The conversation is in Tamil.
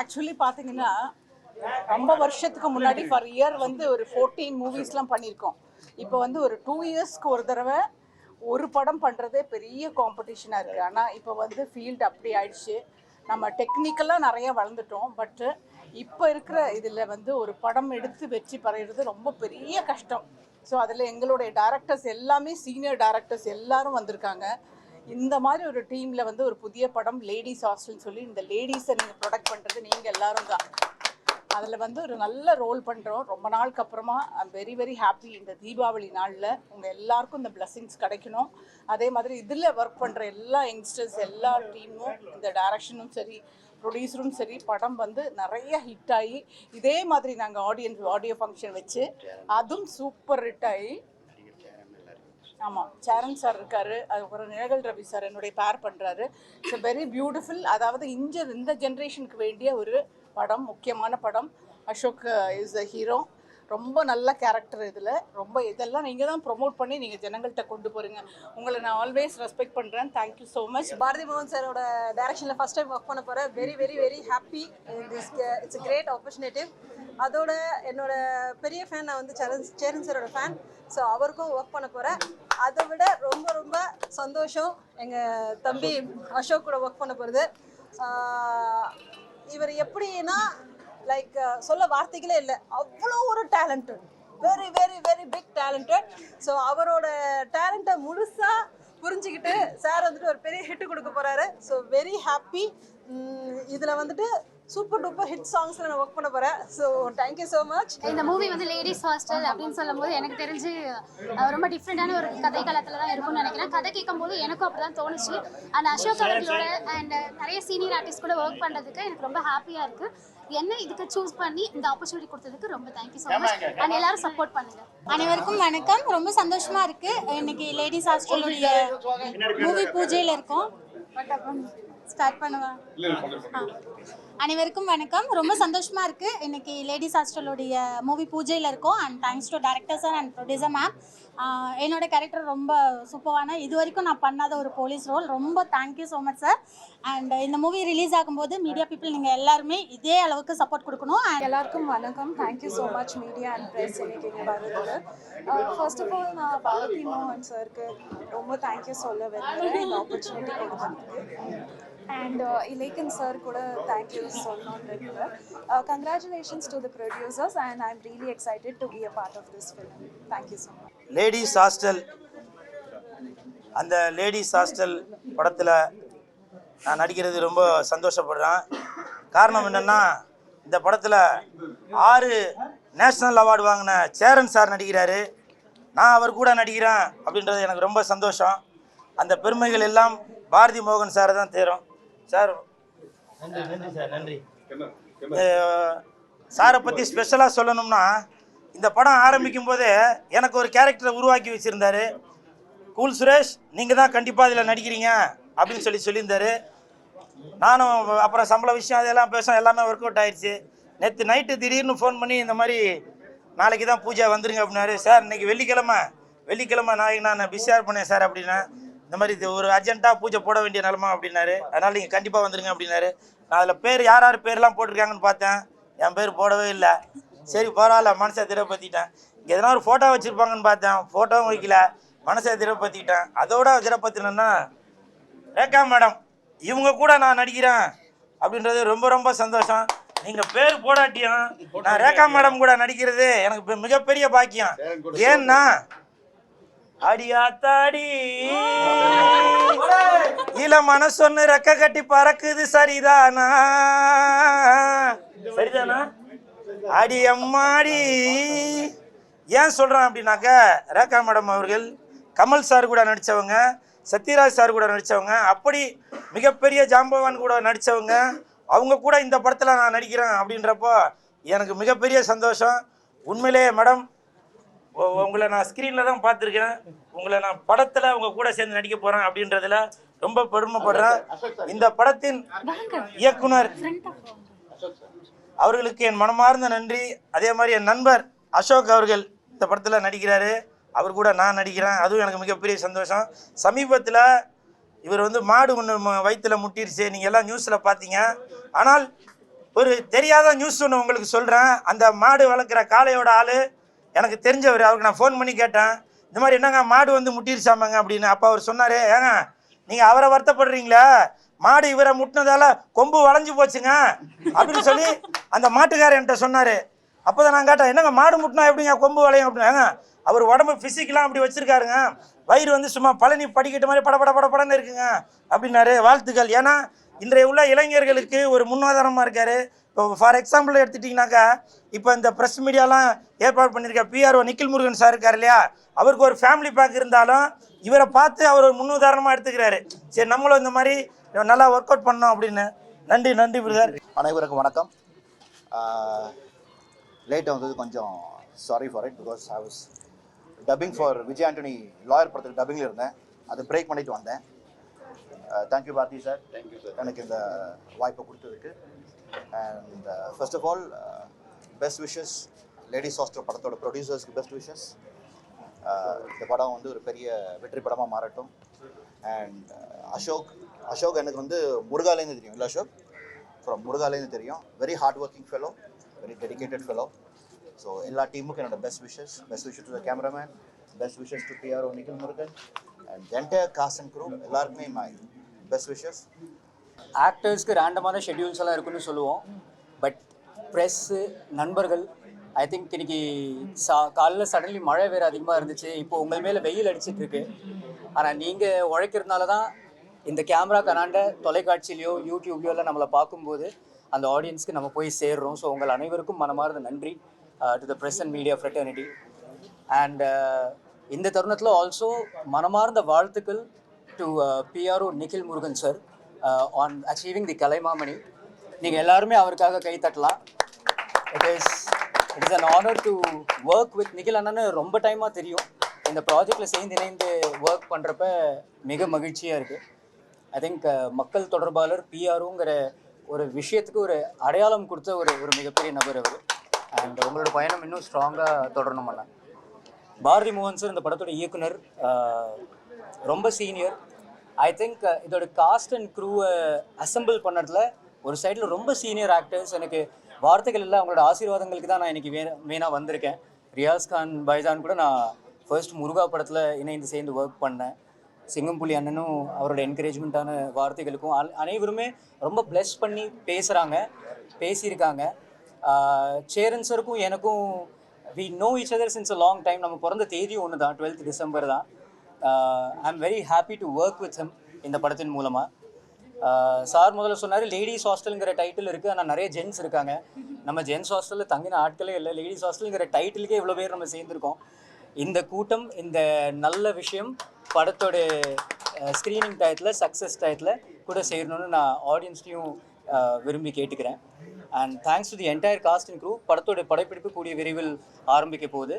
ஆக்சுவலி பார்த்தீங்கன்னா ரொம்ப வருஷத்துக்கு முன்னாடி ஃபர் இயர் வந்து ஒரு ஃபோர்டீன் மூவிஸ்லாம் பண்ணியிருக்கோம். இப்போ வந்து ஒரு டூ இயர்ஸ்க்கு ஒரு தடவை ஒரு படம் பண்ணுறதே பெரிய காம்படிஷனாக இருக்குது ஆனால் இப்போ வந்து ஃபீல்டு அப்படி ஆயிடுச்சு. நம்ம டெக்னிக்கலாக நிறைய வளர்ந்துட்டோம். பட்டு இப்போ இருக்கிற இதில் வந்து ஒரு படம் எடுத்து வெற்றி பெறுறது ரொம்ப பெரிய கஷ்டம். ஸோ அதில் எங்களுடைய டேரக்டர்ஸ் எல்லாமே சீனியர் டேரக்டர்ஸ் எல்லாரும் வந்திருக்காங்க. இந்த மாதிரி ஒரு டீமில் வந்து ஒரு புதிய படம் லேடிஸ் ஹாஸ்டல்னு சொல்லி இந்த லேடிஸை நீங்கள் ப்ரொடக்ட் பண்ணுறது நீங்கள் எல்லாரும் தான். அதில் வந்து ஒரு நல்ல ரோல் பண்ணுறோம் ரொம்ப நாளுக்கு அப்புறமா ஐம் வெரி வெரி ஹாப்பி இந்த தீபாவளி நாளில் உங்கள் எல்லாருக்கும் இந்த பிளெஸிங்ஸ் கிடைக்கணும். அதே மாதிரி இதில் ஒர்க் பண்ணுற எல்லா யங்ஸ்டர்ஸ் எல்லா டீமும் இந்த டைரக்ஷனும் சரி ப்ரொடியூசரும் சரி படம் வந்து நிறைய ஹிட் ஆகி இதே மாதிரி நாங்கள் ஆடியன்ஸ் ஆடியோ ஃபங்க்ஷன் வச்சு அதுவும் சூப்பர் ஹிட் ஆகி ஆமாம் சேரன் சார் இருக்காரு. அதுக்கப்புறம் நிழகல் ரவி சார் என்னுடைய பேர் பண்ணுறாரு இட்ஸ் வெரி பியூட்டிஃபுல் அதாவது இந்த இந்த ஜென்ரேஷனுக்கு வேண்டிய ஒரு படம் முக்கியமான படம். அசோக் இஸ் அ ஹீரோ ரொம்ப நல்ல கேரக்டர் இதில். ரொம்ப இதெல்லாம் நீங்கள் தான் ப்ரொமோட் பண்ணி நீங்கள் ஜனங்கள்கிட்ட கொண்டு போகிறீங்க உங்களை நான் ஆல்வேஸ் ரெஸ்பெக்ட் பண்ணுறேன் thank you so much Bharathi மோகன் சாரோட டேரக்ஷனில் ஃபர்ஸ்ட் டைம் ஒர்க் பண்ண போகிறேன் very very very happy this it's great opportunity அதோட என்னோட பெரிய ஃபேன் நான் வந்து சரண் சேரன் சாரோட ஃபேன் ஸோ அவருக்கும் ஒர்க் பண்ண போகிறேன் அதை விட ரொம்ப ரொம்ப சந்தோஷம் எங்கள் தம்பி அசோக் கூட ஒர்க் பண்ண போகிறது இவர் எப்படின்னா லைக் சொல்ல வார்த்தைகளே இல்லை. அவ்வளோ ஒரு talented very very very big talented so அவரோட டேலண்ட்டை முழுசாக புரிஞ்சுக்கிட்டு சார் வந்துட்டு ஒரு பெரிய ஹிட் கொடுக்க போகிறாரு ஸோ வெரி ஹாப்பி இதில் வந்துட்டு சூப்பர் டூப்பர் ஹிட் சாங்ஸில் நான் ஒர்க் பண்ண போகிறேன் so thank you so much இந்த மூவி வந்து லேடிஸ் ஹாஸ்டல் அப்படின்னு சொல்லும்போது எனக்கு தெரிஞ்சு ரொம்ப டிஃப்ரெண்டான ஒரு கதை காலத்தில் தான் இருக்கும்னு நினைக்கிறேன். கதை கேட்கும்போது எனக்கும் அப்படி தான் தோணுச்சு. அண்ட் அசோக் அவர்களோட அண்ட் நிறைய சீனியர் ஆர்டிஸ்ட் கூட ஒர்க் பண்ணுறதுக்கு எனக்கு ரொம்ப ஹாப்பியாக இருக்குது என்ன இதுக்கு சூஸ் பண்ணி இந்த ஆப்பர்ச்சுனிட்டி கொடுத்ததுக்கு ரொம்ப thank you so much and எல்லாரும் சப்போர்ட் பண்ணுங்க. அனைவருக்கும் வணக்கம். ரொம்ப சந்தோஷமா இருக்கு. இன்னைக்கு லேடிஸ் ஹாஸ்டலுடைய மூவி பூஜையில் இருக்கோம். ஸ்டார்ட் பண்ணுவா? ஆ. அனைவருக்கும் வணக்கம். ரொம்ப சந்தோஷமா இருக்கு. இன்னைக்கு லேடிஸ் ஹாஸ்டலுடைய மூவி பூஜையில் இருக்கோம். And thanks to director sir and producer ma'am என்னோட கேரக்டர் ரொம்ப சூப்பரான இது வரைக்கும் நான் பண்ணாத ஒரு போலீஸ் ரோல் ரொம்ப thank you so much sir and இந்த மூவி ரிலீஸ் ஆகும்போது மீடியா பீப்புள் நீங்கள் எல்லாருமே இதே அளவுக்கு சப்போர்ட் கொடுக்கணும். அண்ட் எல்லாருக்கும் வணக்கம். Thank you so much media and press இன்னைக்கு இங்கே வர்றதுக்கு. ஃபர்ஸ்ட் ஆஃப் ஆல் நான் பாரதி மோகன் சாருக்கு ரொம்ப தேங்க்யூ சொல்ல வேண்டிய இந்த ஆப்பர்ச்சுனிட்டி கொடுத்ததுக்கு. அண்ட் இலேக்கன் சார் கூட தேங்க்யூ சொல்லணும்னு congratulations to the producers and I am really excited to be a part of this film thank you so much ladies hostel அந்த லேடிஸ் ஹாஸ்டல் படத்தில் நான் நடிக்கிறது ரொம்ப சந்தோஷப்படுறேன். காரணம் என்னென்னா இந்த படத்தில் ஆறு நேஷ்னல் அவார்டு வாங்கின சேரன் சார் நடிக்கிறாரு. நான் அவர் கூட நடிக்கிறேன் அப்படின்றது எனக்கு ரொம்ப சந்தோஷம். அந்த பெருமைகள் எல்லாம் பாரதி மோகன் சாரை தான் தேரும். சார் நன்றி நன்றி சார் நன்றி. சாரை பற்றி ஸ்பெஷலாக சொல்லணும்னா இந்த படம் ஆரம்பிக்கும் போதே எனக்கு ஒரு கேரக்டரை உருவாக்கி வச்சுருந்தாரு. கூல் சுரேஷ் நீங்கள் தான் கண்டிப்பாக இதில் நடிக்கிறீங்க அப்படின்னு சொல்லி சொல்லியிருந்தாரு. நானும் அப்புறம் சம்பள விஷயம் அதெல்லாம் பேச எல்லாமே ஒர்க் அவுட் ஆயிடுச்சு நேற்று நைட்டு திடீர்னு ஃபோன் பண்ணி இந்த மாதிரி நாளைக்கு தான் பூஜை வந்துருங்க அப்படின்னாரு. சார் இன்னைக்கு வெள்ளிக்கிழமை வெள்ளிக்கிழமை நாளைக்கு நான் பிஸியாக பண்ணேன் சார் அப்படின்னா இந்த மாதிரி இது ஒரு அர்ஜென்ட்டாக பூஜை போட வேண்டிய நிலமா அப்படின்னாரு. அதனால் நீங்கள் கண்டிப்பாக வந்துருங்க அப்படின்னாரு. நான் அதில் பேர் யார் யார் பேர்லாம் போட்டிருக்காங்கன்னு பார்த்தேன். என் பேர் போடவே இல்லை. சரி பரவாயில்ல மனசை திரப்பத்திட்டேன் இங்கே எதனா ஒரு ஃபோட்டோ வச்சுருப்பாங்கன்னு பார்த்தேன். ஃபோட்டோவும் வைக்கல. மனசை திரப்பத்திட்டேன் அதோட திரப்பத்தினா ரேகா மேடம் இவங்க கூட நான் நடிக்கிறேன் அப்படின்றது ரொம்ப ரொம்ப சந்தோஷம். நீங்க பேர் போடாட்டியும் நான் ரேகா மேடம் கூட நடிக்கிறது எனக்கு மிகப்பெரிய பாக்கியம். ஏன்னா அடியாத்தாடி இளமான சொன்னு ரெக்க கட்டி பறக்குது சரிதானா? சரிதானா? அடி அம்மாடி. ஏன் சொல்கிறேன் அப்படின்னாக்க ரேகா மேடம் அவர்கள் கமல் சார் கூட நடித்தவங்க சத்யராஜ் சார் கூட நடித்தவங்க அப்படி மிகப்பெரிய ஜாம்பவான் கூட நடித்தவங்க அவங்க கூட இந்த படத்தில் நான் நடிக்கிறேன் அப்படின்றப்போ எனக்கு மிகப்பெரிய சந்தோஷம். உண்மையிலேயே மேடம் உங்களை நான் ஸ்க்ரீனில் தான் பார்த்துருக்கேன். உங்களை நான் படத்தில் உங்க கூட சேர்ந்து நடிக்க போகிறேன் அப்படின்றதுல ரொம்ப பெருமைப்படுறேன். இந்த படத்தின் இயக்குனர் அவர்களுக்கு என் மனமார்ந்த நன்றி. அதே மாதிரி என் நண்பர் அசோக் அவர்கள் இந்த படத்தில் நடிக்கிறாரு. அவர் கூட நான் நடிக்கிறேன். அதுவும் எனக்கு மிகப்பெரிய சந்தோஷம். சமீபத்தில் இவர் வந்து மாடு ஒன்று வயிற்றில் முட்டிருச்சு. நீங்கள் எல்லாம் நியூஸில் பார்த்தீங்க. ஆனால் ஒரு தெரியாத நியூஸ் ஒன்று உங்களுக்கு சொல்கிறேன் அந்த மாடு வளர்க்குற காளையோட ஆள் எனக்கு தெரிஞ்சவர் அவருக்கு நான் ஃபோன் பண்ணி கேட்டேன். இந்த மாதிரி என்னங்க மாடு வந்து முட்டிருச்சாமாங்க அப்படின்னு. அப்போ அவர் சொன்னார் ஏங்க நீங்கள் அவரை வருத்தப்படுறீங்களா? மாடு இவரை முட்டினதால கொம்பு வளைஞ்சு போச்சுங்க. அப்படின்னு சொல்லி அந்த மாட்டுக்காரர் என்கிட்ட சொன்னார். அப்போ தான் நான் கேட்டேன் என்னங்க மாடு முட்டினா எப்படிங்க கொம்பு வளையும்? அப்படின்னாங்க அவர் உடம்பு ஃபிசிக்கெலாம் அப்படி வச்சுருக்காருங்க. வயிறு வந்து சும்மா பழனி படிக்கிட்ட மாதிரி படபட பட படன்னு இருக்குங்க அப்படின்னாரு. வாழ்த்துக்கள். ஏன்னா இன்றைய உள்ள இளைஞர்களுக்கு ஒரு முன்னுதாரணமாக இருக்காரு. இப்போ ஃபார் எக்ஸாம்பிள் எடுத்துட்டிங்கனாக்கா இப்போ இந்த ப்ரெஸ் மீடியாலாம் ஏற்பாடு பண்ணியிருக்க பிஆர்ஓ நிக்கில் முருகன் சார் இருக்கார் இல்லையா? அவருக்கு ஒரு ஃபேமிலி பேக் இருந்தாலும் இவரை பார்த்து அவர் ஒரு முன்னுதாரணமாக எடுத்துக்கிறாரு. சரி நம்மளும் இந்த மாதிரி நல்லா ஒர்க் அவுட் பண்ணோம் அப்படின்னு. நன்றி நன்றி பிரதர் அனைவருக்கும் வணக்கம். லேட் வந்தது கொஞ்சம் sorry for it because I was dubbing for Vijay Antony lawyer படத்துக்கு டப்பிங்கில் இருந்தேன். அது பிரேக் பண்ணிட்டு வந்தேன். Thank you Bharathi sir thank you sir எனக்கு இந்த வாய்ப்பை கொடுத்ததுக்கு. And first of all best wishes ladies hostel படத்தோட ப்ரொடியூசர்ஸ்க்கு பெஸ்ட் விஷஸ் இந்த படம் வந்து ஒரு பெரிய வெற்றி படமாக மாறட்டும். அண்ட் அசோக் அசோக் எனக்கு வந்து முருகாலேருந்து தெரியும். இல்லை அசோக் ஃப்ரம் முருகாலேருந்து தெரியும். Very hard working fellow very dedicated fellow so எல்லா டீமுக்கும் என்னோட best wishes best wishes to the cameraman best wishes to PRO Nikhil Murugan and entire cast and group எல்லாருக்குமே மை பெஸ்ட் விஷஸ் ஆக்டர்ஸ்க்கு ரேண்டமான ஷெட்யூல்ஸ் எல்லாம் இருக்குன்னு சொல்லுவோம். பட் ப்ரெஸ்ஸு நண்பர்கள் ஐ திங்க் இன்னைக்கு சா காலைல சடன்லி மழை வேறு அதிகமாக இருந்துச்சு. இப்போ உங்கள் மேலே வெயில் அடிச்சிட்டு இருக்கு. ஆனால் நீங்கள் உழைக்கிறதுனால தான் இந்த கேமரா கனாண்ட தொலைக்காட்சியிலையோ யூடியூப்லையோ எல்லாம் நம்மளை பார்க்கும்போது அந்த ஆடியன்ஸ்க்கு நம்ம போய் சேர்றோம். ஸோ உங்கள் அனைவருக்கும் மனமார்ந்த நன்றி to the press and media fraternity and இந்த தருணத்தில் ஆல்சோ மனமார்ந்த வாழ்த்துக்கள் to PRO Nikhil Murugan sir on achieving the Kalaimamani நீங்கள் எல்லாருமே அவருக்காக கை தட்டலாம். It is it is an honour to work with Nikhil அண்ணன்னு ரொம்ப டைமாக தெரியும். இந்த ப்ராஜெக்டில் சேர்ந்து இணைந்து ஒர்க் பண்ணுறப்ப மிக மகிழ்ச்சியாக இருக்குது ஐ திங்க் uh, மக்கள் தொடர்பாளர் பிஆர்ஓங்கிற ஒரு விஷயத்துக்கு ஒரு அடையாளம் கொடுத்த ஒரு ஒரு மிகப்பெரிய நபர் அவர். அண்ட் உங்களோட பயணம் இன்னும் ஸ்ட்ராங்காக தொடரணும் அண்ணா. பாரதி மோகன் சார் இந்த படத்தோட இயக்குனர் uh, ரொம்ப சீனியர் ஐ திங்க் uh, இதோட காஸ்ட் அண்ட் க்ரூவை அசெம்பிள் பண்ணுறதுல ஒரு சைடில் ரொம்ப சீனியர் ஆக்டர்ஸ் எனக்கு வார்த்தைகள் இல்லை அவங்களோட ஆசீர்வாதங்களுக்கு தான் நான் இன்னைக்கு வே மெயினாக வந்திருக்கேன். ரியாஸ் கான் பைஜான் கூட நான் ஃபர்ஸ்ட் முருகா படத்தில் இணைந்து சேர்ந்து ஒர்க் பண்ணேன். சிங்கம்புலி அண்ணனும் அவரோட என்கரேஜ்மெண்ட்டான வார்த்தைகளுக்கும் அனைவருமே ரொம்ப ப்ளஸ் பண்ணி பேசுகிறாங்க பேசியிருக்காங்க. சேரன் சருக்கும் எனக்கும் we know each other since a long time நம்ம பிறந்த தேதி ஒன்று தான் டுவெல்த் டிசம்பர் தான். I am very happy to work with him இந்த படத்தின் மூலமாக uh, சார் முதல்ல சொன்னார் லேடிஸ் ஹாஸ்டலுங்கிற டைட்டில் இருக்குது ஆனால் நிறைய ஜென்ஸ் இருக்காங்க. நம்ம ஜென்ஸ் ஹாஸ்டலில் தங்கின ஆட்களே இல்லை. லேடிஸ் ஹாஸ்டலுங்கிற டைட்டிலுக்கே இவ்வளோ பேர் நம்ம சேர்ந்துருக்கோம். இந்த கூட்டம் இந்த நல்ல விஷயம் படத்தோட ஸ்க்ரீனிங் டயத்தில் சக்ஸஸ் டயத்தில் கூட சேரணும்னு நான் ஆடியன்ஸ்லையும் uh, விரும்பி கேட்டுக்கிறேன். And thanks to the entire cast and crew படத்தோட படப்பிடிப்பு கூடிய விரைவில் ஆரம்பிக்க போகுது.